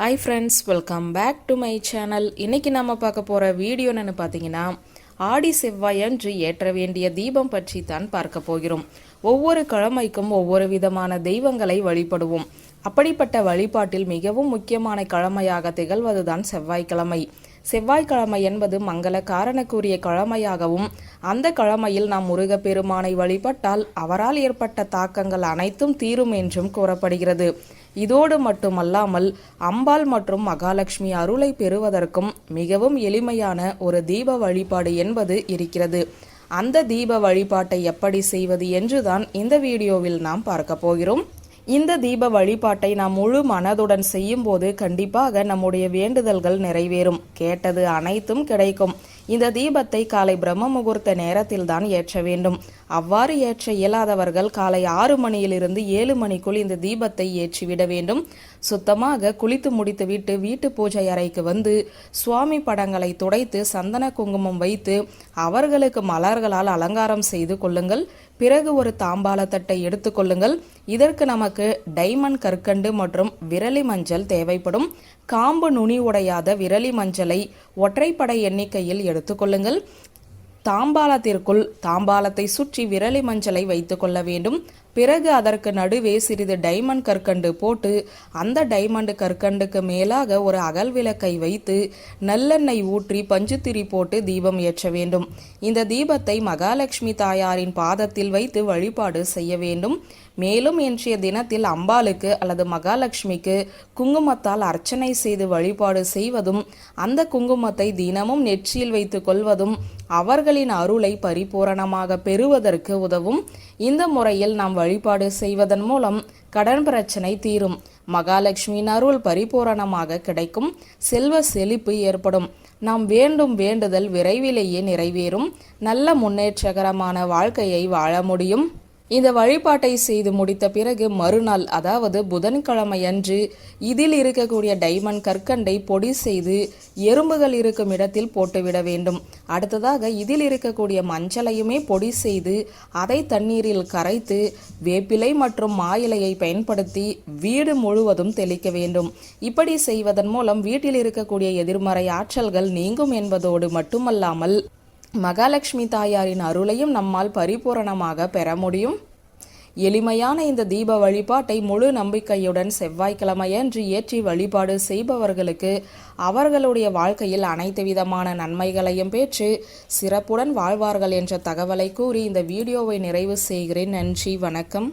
Hi friends welcome back to my channel இன்னைக்கு நம்ம பார்க்க போகிற வீடியோ என்னென்னு பார்த்தீங்கன்னா ஆடி செவ்வாயன்று ஏற்ற வேண்டிய தீபம் பற்றி தான் பார்க்க போகிறோம். ஒவ்வொரு கிழமைக்கும் ஒவ்வொரு விதமான தெய்வங்களை வழிபடுவோம். அப்படிப்பட்ட வழிபாட்டில் மிகவும் முக்கியமான கிழமையாக திகழ்வதுதான் செவ்வாய்க்கிழமை. செவ்வாய்க்கிழமை என்பது மங்கள காரணக்குரிய கிழமையாகவும் அந்த கிழமையில் நாம் முருகப்பெருமானை வழிபட்டால் அவரால் ஏற்பட்ட தாக்கங்கள் அனைத்தும் தீரும் என்றும் கூறப்படுகிறது. இதோடு மட்டுமல்லாமல் அம்பாள் மற்றும் மகாலட்சுமி அருளை பெறுவதற்கும் மிகவும் எளிமையான ஒரு தீப வழிபாடு என்பது இருக்கிறது. அந்த தீப வழிபாட்டை எப்படி செய்வது என்றுதான் இந்த வீடியோவில் நாம் பார்க்க போகிறோம். இந்த தீப வழிபாட்டை நாம் முழு மனதுடன் செய்யும்போது கண்டிப்பாக நம்முடைய வேண்டுதல்கள் நிறைவேறும். கேட்டது அனைத்தும் கிடைக்கும். இந்த தீபத்தை காலை பிரம்ம முகூர்த்த நேரத்தில் தான் ஏற்ற வேண்டும். அவ்வாறு ஏற்ற இயலாதவர்கள் காலை ஆறு மணியிலிருந்து ஏழு மணிக்குள் இந்த தீபத்தை ஏற்றிவிட வேண்டும். சுத்தமாக குளித்து முடித்துவிட்டு வீட்டு பூஜை அறைக்கு வந்து சுவாமி படங்களை துடைத்து சந்தன குங்குமம் வைத்து அவர்களுக்கு மலர்களால் அலங்காரம் செய்து கொள்ளுங்கள். பிறகு ஒரு தாம்பாளத்தட்டை எடுத்துக்கொள்ளுங்கள் இதற்கு நமக்கு டைமண்ட் கற்கண்டு மற்றும் விரலி மஞ்சள் தேவைப்படும். காம்பு நுனி உடையாத விரலி மஞ்சளை ஒற்றைப்படை எண்ணிக்கையில் எடுத்துக்கொள்ளுங்கள் தாம்பாளத்திற்குள் தாம்பாளத்தை சுற்றி விரலி மஞ்சளை வைத்துக்கொள்ள வேண்டும். பிறகு அதற்கு நடுவே சிறிது டைமண்ட் கற்கண்டு போட்டு அந்த டைமண்ட் கற்கண்டுக்கு மேலாக ஒரு அகல் விளக்கை வைத்து நல்லெண்ணெய் ஊற்றி பஞ்சுத்திரி போட்டு தீபம் ஏற்ற வேண்டும். இந்த தீபத்தை மகாலட்சுமி தாயாரின் பாதத்தில் வைத்து வழிபாடு செய்ய வேண்டும். மேலும் இன்றைய தினத்தில் அம்பாளுக்கு அல்லது மகாலட்சுமிக்கு குங்குமத்தால் அர்ச்சனை செய்து வழிபாடு செய்வதும் அந்த குங்குமத்தை தினமும் நெற்றியில் வைத்து கொள்வதும் அவர்களின் அருளை பரிபூரணமாக பெறுவதற்கு உதவும். இந்த முறையில் நாம் வழிபாடு செய்வதன் மூலம் கடன் பிரச்சனை தீரும். மகாலட்சுமியின் அருள் பரிபூரணமாக கிடைக்கும். செல்வ செழிப்பு ஏற்படும். நாம் வேண்டும் வேண்டுதல் விரைவிலேயே நிறைவேறும். நல்ல முன்னேற்றகரமான வாழ்க்கையை வாழ முடியும். இந்த வழிபாட்டை செய்து முடித்த பிறகு மறுநாள் அதாவது புதன்கிழமை அன்று இதில் இருக்கக்கூடிய டைமண்ட் கற்கண்டை பொடி செய்து எறும்புகள் இருக்கும் இடத்தில் போட்டுவிட வேண்டும். அடுத்ததாக இதில் இருக்கக்கூடிய மஞ்சளையுமே பொடி செய்து அதை தண்ணீரில் கரைத்து வேப்பிலை மற்றும் மாயிலையை பயன்படுத்தி வீடு முழுவதும் தெளிக்க வேண்டும். இப்படி செய்வதன் மூலம் வீட்டில் இருக்கக்கூடிய எதிர்மறை ஆற்றல்கள் நீங்கும் என்பதோடு மட்டுமல்லாமல் மகாலட்சுமி தாயாரின் அருளையும் நம்மால் பரிபூரணமாக பெற முடியும். எளிமையான இந்த தீப வழிபாட்டை முழு நம்பிக்கையுடன் செவ்வாய்க்கிழமையன்று ஏற்றி வழிபாடு செய்பவர்களுக்கு அவர்களுடைய வாழ்க்கையில் அனைத்து விதமான நன்மைகளையும் பெற்று சிறப்புடன் வாழ்வார்கள் என்ற தகவலை கூறி இந்த வீடியோவை நிறைவு செய்கிறேன். நன்றி வணக்கம்.